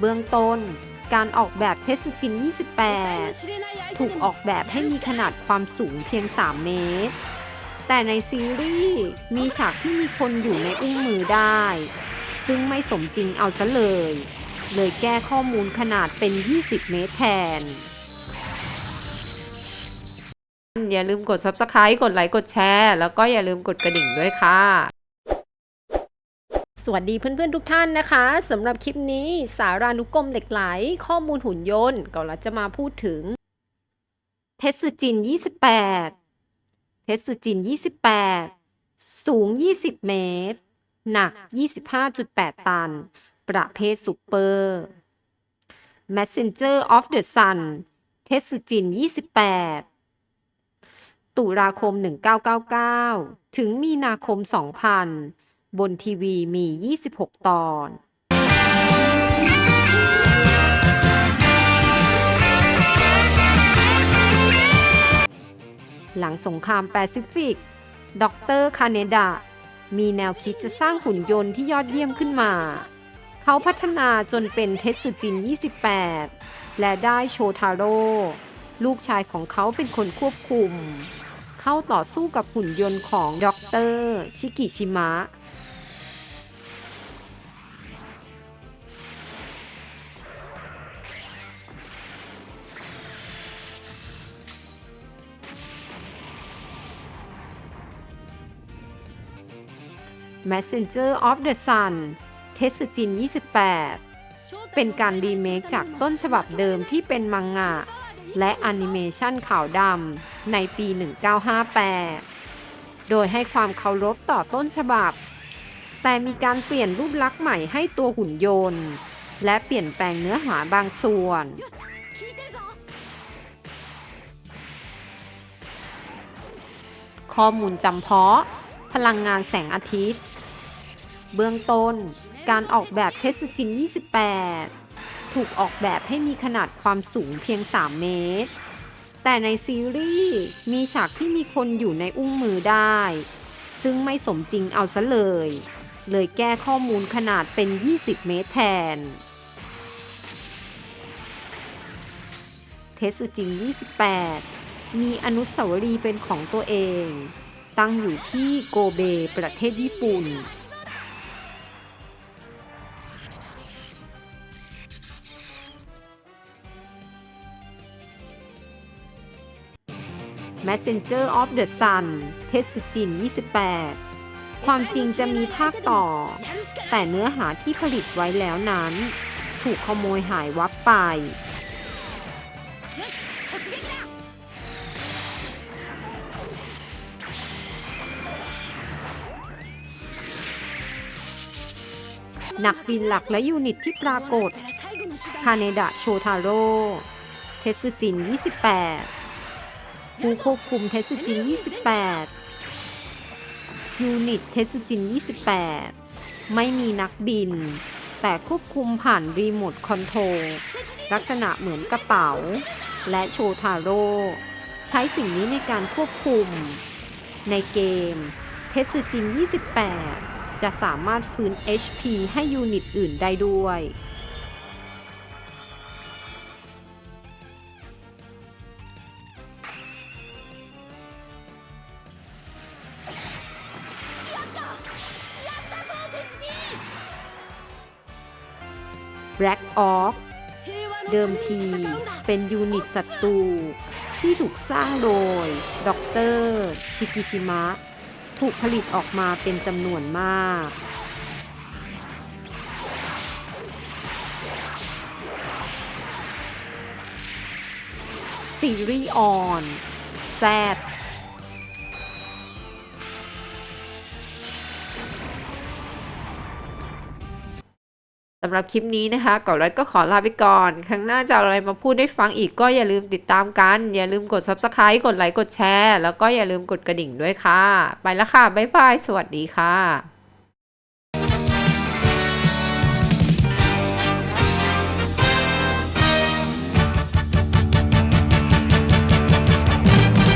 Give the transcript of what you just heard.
เบื้องต้น การออกแบบเทสจิน 28 ถูกออกแบบให้มีขนาดความสูงเพียง 3 เมตร แต่ในซีรีส์มีฉากที่มีคนอยู่ในอุ้งมือได้ ซึ่งไม่สมจริงเอาซะเลย เลยแก้ข้อมูลขนาดเป็น 20 เมตรแทนอย่าลืมกด Subscribe กดไลค์ กดแชร์ แล้วก็อย่าลืมกดกระดิ่งด้วยค่ะ สวัสดีเพื่อนๆทุกท่านนะคะสำหรับคลิปนี้สารานุกรมเหล็กไหล ข้อมูลหุ่นยนต์ก็เราจะมาพูดถึง เทสจิน 28 เทสจิน 28 สูง 20 เมตร หนัก 25.8 ตัน ประเภทซูเปอร์ Messenger of the Sun เทสจิน 28 ตุลาคม 1999 ถึงมีนาคม 2000 บนทีวีมี 26 ตอน หลังสงครามแปซิฟิก ดรคาเนดา มีแนวคิดจะสร้างหุ่นยนต์ที่ยอดเยี่ยมขึ้นมา เขาพัฒนาจนเป็นเทสจิน 28 และได้โชทาโร่ ลูกชายของเขาเป็นคนควบคุม เข้าต่อสู้กับหุ่นยนต์ของดรชิกิชิมะ Messenger of the Sun เทสจิน 28 เป็นการรีเมคจากต้นฉบับเดิมที่เป็นมังงะ และแอนิเมชันขาวดำในปี 1958 โดยให้ความเคารพต่อต้นฉบับ แต่มีการเปลี่ยนรูปลักษณ์ใหม่ให้ตัวหุ่นยนต์ และเปลี่ยนแปลงเนื้อหาบางส่วนข้อมูลจำเพาะ พลังงานแสงอาทิตย์ เบื้องต้น การออกแบบเทสจิน 28 ถูกออกแบบให้มีขนาดความสูงเพียง 3 เมตร แต่ในซีรีส์มีฉากที่มีคนอยู่ในอุ้งมือได้ ซึ่งไม่สมจริงเอาซะเลย เลยแก้ข้อมูลขนาดเป็น 20 เมตรแทน เทสจิน28 มีอนุสาวรีย์เป็นของตัวเอง ตั้งอยู่ที่โกเบประเทศญี่ปุ่น Messenger of the Sun เทสจิน 28 ความจริงจะมีภาคต่อ แต่เนื้อหาที่ผลิตไว้แล้วนั้น ถูกขโมยหายวับไป นักบินหลักและยูนิตที่ปรากฏ คาเนดะโชทาโร่ เทสจิน 28 ผู้ควบคุมเทสจิน 28 ยูนิตเทสจิน 28 ไม่มีนักบิน แต่ควบคุมผ่านรีโมทคอนโทรลลักษณะเหมือนกระเป๋า และโชทาโร่ใช้สิ่งนี้ในการควบคุม ในเกมเทสจิน 28 จะสามารถฟื้น HP ให้ยูนิตอื่นได้ด้วย Black Ops เดิมทีเป็นยูนิตศัตรูที่ถูกสร้างโดยดรชิกิชิมะ ถูกผลิตออกมาเป็นจำนวนมาก ซีรีส์ออนแซด สำหรับคลิปนี้นะคะก่อนรัดก็ขอลาไปก่อน ครั้งหน้าจะอาอะไรมาพูดได้ฟังอีกก็อย่าลืมติดตามกัน อย่าลืมกด Subscribe กดไลค์กดแชร์ แล้วก็อย่าลืมกดกระดิ่งด้วยค่ะ ไปแล้วค่ะ บ๊ายบาย สวัสดีค่ะ